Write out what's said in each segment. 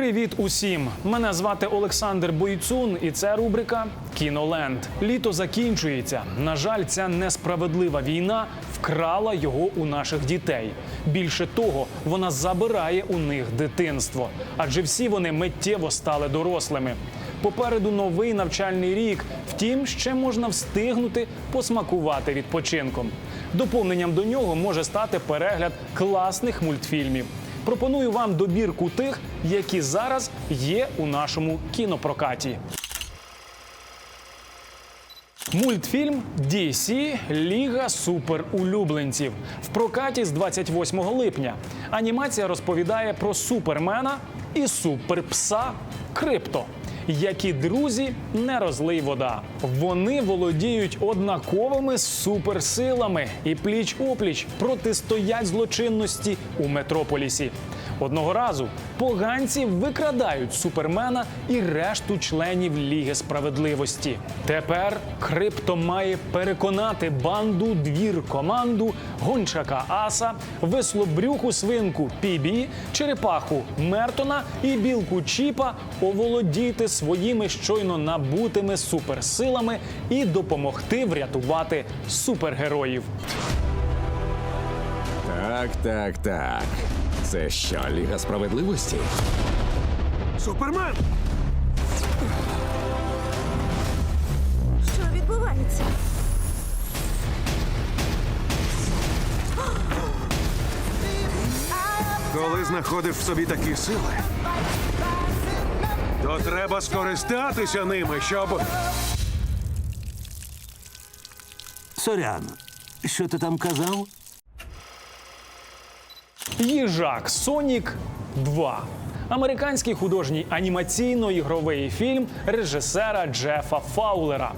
Привіт усім! Мене звати Олександр Бойцун, і це рубрика Кіноленд. Літо закінчується. На жаль, ця несправедлива війна вкрала його у наших дітей. Більше того, вона забирає у них дитинство, адже всі вони миттєво стали дорослими. Попереду новий навчальний рік. Втім, ще можна встигнути посмакувати відпочинком. Доповненням до нього може стати перегляд класних мультфільмів. Пропоную вам добірку тих, які зараз є у нашому кінопрокаті. Мультфільм DC Ліга суперулюбленців в прокаті з 28 липня. Анімація розповідає про супермена і суперпса Крипто. Які друзі не розлий вода. Вони володіють однаковими суперсилами і пліч опліч протистоять злочинності у метрополісі. Одного разу поганці викрадають супермена і решту членів Ліги справедливості. Тепер крипто має переконати банду двір команду, гончака Аса, веслобрюху свинку Пібі, черепаху Мертона і білку Чіпа оволодіти своїми щойно набутими суперсилами і допомогти врятувати супергероїв. Так, так, так. Це що, Ліга справедливості? Супермен! Що відбувається? Коли знаходиш в собі такі сили, то треба скористатися ними, щоб. Сорян, що ти там казав? Їжак Сонік 2. Американський художній анімаційно-ігровий фільм режисера Джефа Фаулера.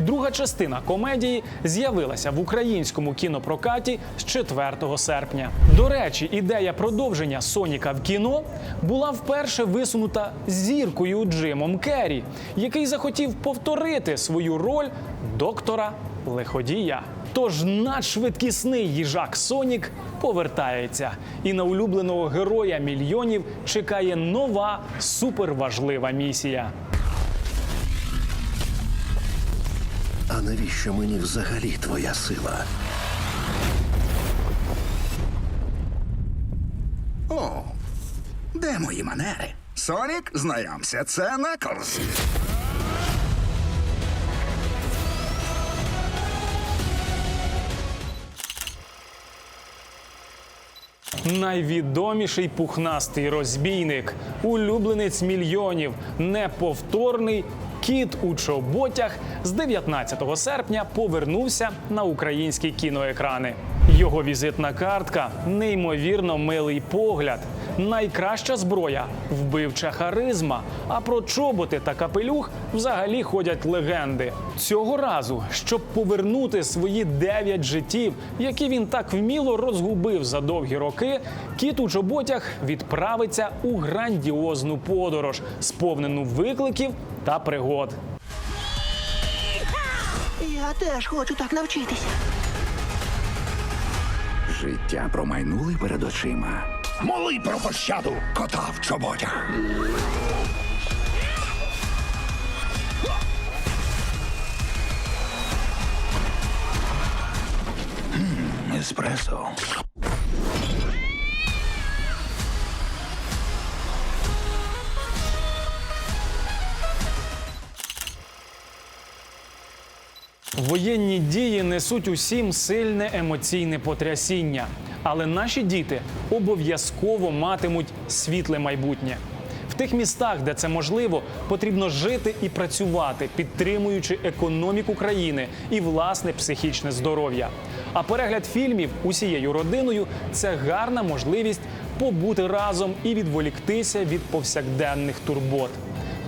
Друга частина комедії з'явилася в українському кінопрокаті з 4 серпня. До речі, ідея продовження Соніка в кіно була вперше висунута зіркою Джимом Керрі, який захотів повторити свою роль доктора лиходія. Тож надшвидкісний їжак Сонік повертається, і на улюбленого героя мільйонів чекає нова суперважлива місія. А навіщо мені взагалі твоя сила? О, де мої манери? Сонік, знайомся, це Наклз. Найвідоміший пухнастий розбійник, улюбленець мільйонів, неповторний кіт у чоботях з 19 серпня повернувся на українські кіноекрани. Його візитна картка неймовірно милий погляд. Найкраща зброя вбивча харизма. А про чоботи та капелюх взагалі ходять легенди. Цього разу, щоб повернути свої дев'ять життів, які він так вміло розгубив за довгі роки, кіт у чоботях відправиться у грандіозну подорож, сповнену викликів та пригод. Я теж хочу так навчитися. Життя промайнули перед очима. Моли про пощаду кота в чоботях. Еспресо. Воєнні дії несуть усім сильне емоційне потрясіння, але наші діти обов'язково матимуть світле майбутнє. В тих містах, де це можливо, потрібно жити і працювати, підтримуючи економіку країни і власне психічне здоров'я. А перегляд фільмів усією родиною це гарна можливість побути разом і відволіктися від повсякденних турбот.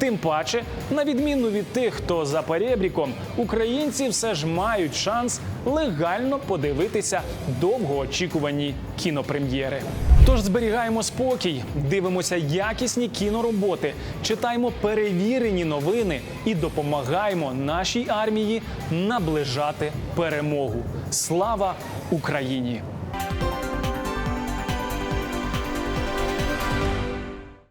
Тим паче, на відміну від тих, хто за перебріком, українці все ж мають шанс легально подивитися довгоочікувані кінопрем'єри. Тож зберігаємо спокій, дивимося якісні кінороботи, читаємо перевірені новини і допомагаємо нашій армії наближати перемогу. Слава Україні!